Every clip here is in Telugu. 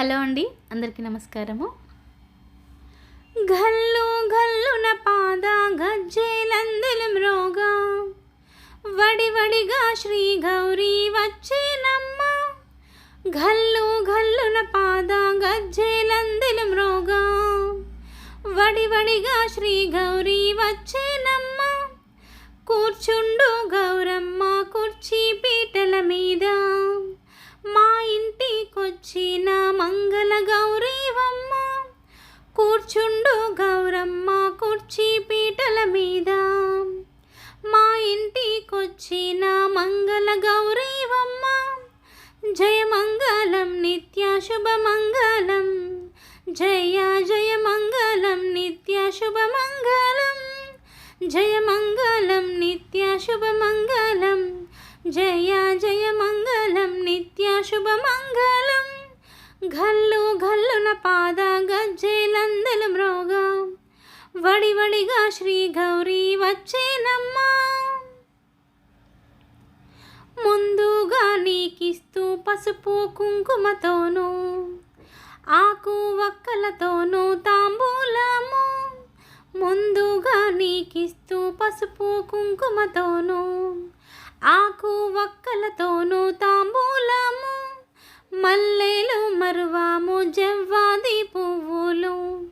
హలో అండి అందరికీ నమస్కారము. గల్లు గల్లున పాద గజ్జేలందెలు మ్రోగా. వడి వడిగా శ్రీ గౌరీ వచ్చేనమ్మ. గల్లు గల్లున పాద గజ్జేలందెలు మ్రోగా. వడి వడిగా శ్రీ గౌరీ వచ్చేనమ్మ. కూర్చుండు గౌర కూర్చుండు గౌరమ్మ కుర్చీ పీటల మీద. మా ఇంటికొచ్చిన మంగళ గౌరీవమ్మ. జయమంగళం నిత్య శుభమంగళం జయ జయ మంగళం నిత్య శుభమంగళం జయ మంగళం నిత్య శుభమంగళం జయ జయ మంగళం నిత్య శుభమంగళం గల్లు గల్లున పాద గజ్జేలందెలు మ్రోగ. వడి వడిగా శ్రీ గౌరీ వచ్చేనమ్మా. ముందుగా నీకిస్తూ పసుపు కుంకుమతోనూ ఆకు వక్కలతోనూ తాంబూలము. ముందుగా నీకిస్తూ పసుపు కుంకుమతోనూ ఆకు వక్కలతోనూ తాంబూలము. మల్లెలు మరువాము జవ్వాది పువ్వులు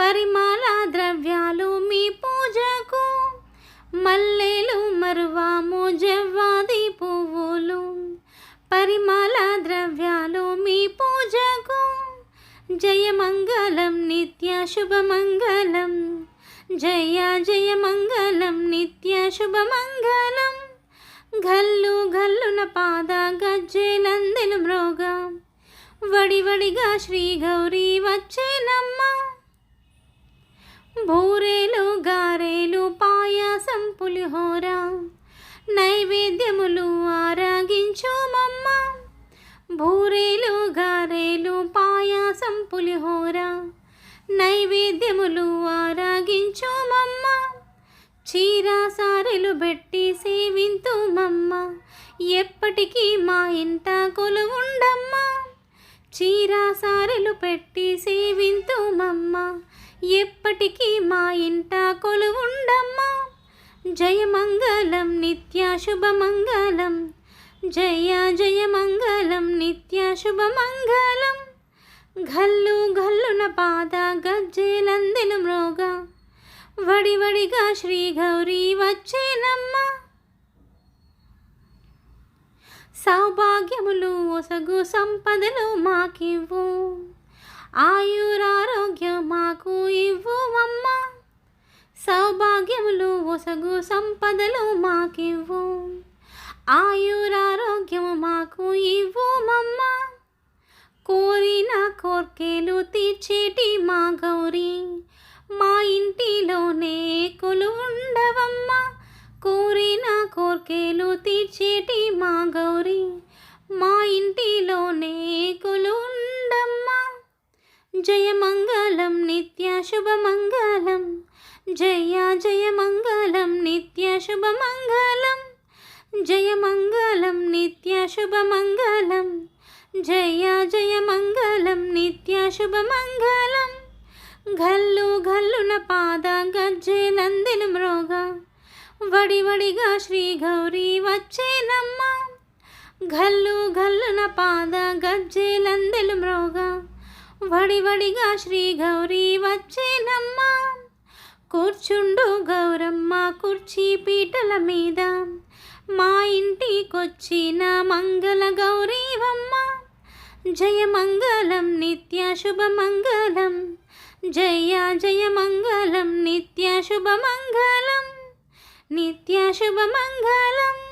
పరిమాల ద్రవ్యాలు మీ పూజకు. మల్లెలు మరువాము జవ్వాది పువ్వులు పరిమాల ద్రవ్యాలు మీ పూజకు. జయమంగళం నిత్య శుభమంగళం జయ జయమంగళం నిత్య శుభమంగళం. గల్లు గల్లున పాద వడివడిగా శ్రీ గౌరీ వచ్చేనమ్మ. బూరేలు గారెలు పాయాసం పులిహోర నైవేద్యములు ఆరాగించోమమ్మ. బూరేలు గారేలు పాయాసం పులిహోర నైవేద్యములు ఆరాగించోమమ్మ. చీర సారెలు పెట్టి సేవింతుమమ్మ. ఎప్పటికీ మా ఇంట కొలువుండమ్మా. చీరాసారలు పెట్టి సేవింతుమమ్మ. ఎప్పటికీ మా ఇంట కొలువుండమ్మా. జయమంగళం నిత్య శుభమంగళం. జయ జయమంగళం నిత్య శుభమంగళం. గల్లు గల్లున పాద గజ్జేలందెలు మ్రోగా. వడి వడిగా శ్రీ గౌరీ వచ్చేనమ్మా. సౌభాగ్యములు ఒసగు సంపదలు మాకివ్వు. ఆయురారోగ్యం మాకు ఇవ్వు అమ్మ సౌభాగ్యములు ఒసగు సంపదలు మాకివ్వు. ఆయురారోగ్యము మాకు ఇవ్వు మమ్మ కోరిన కోర్కెలు తీర్చేటి జయ జయ మంగళం నిత్య శుభమంగళం జయమంగళం నిత్య శుభమంగళం జయ జయ మంగళం నిత్య శుభమంగళం ఘల్లు గల్లున పాద గజ్జేలందెలు మ్రోగా. వడి వడిగా శ్రీ గౌరీ వచ్చేనమ్మ. గల్లు గల్లున పాద గజ్జేలందెలు మ్రోగా. వడి వడిగా శ్రీ గౌరీ వచ్చేనమ్మ. కూర్చుండు గౌరమ్మ కుర్చీ పీటల మీద. మా ఇంటికొచ్చిన మంగళ గౌరీవమ్మ. జయమంగళం నిత్య శుభమంగళం జయ జయ మంగళం నిత్య శుభమంగళం నిత్య శుభమంగళం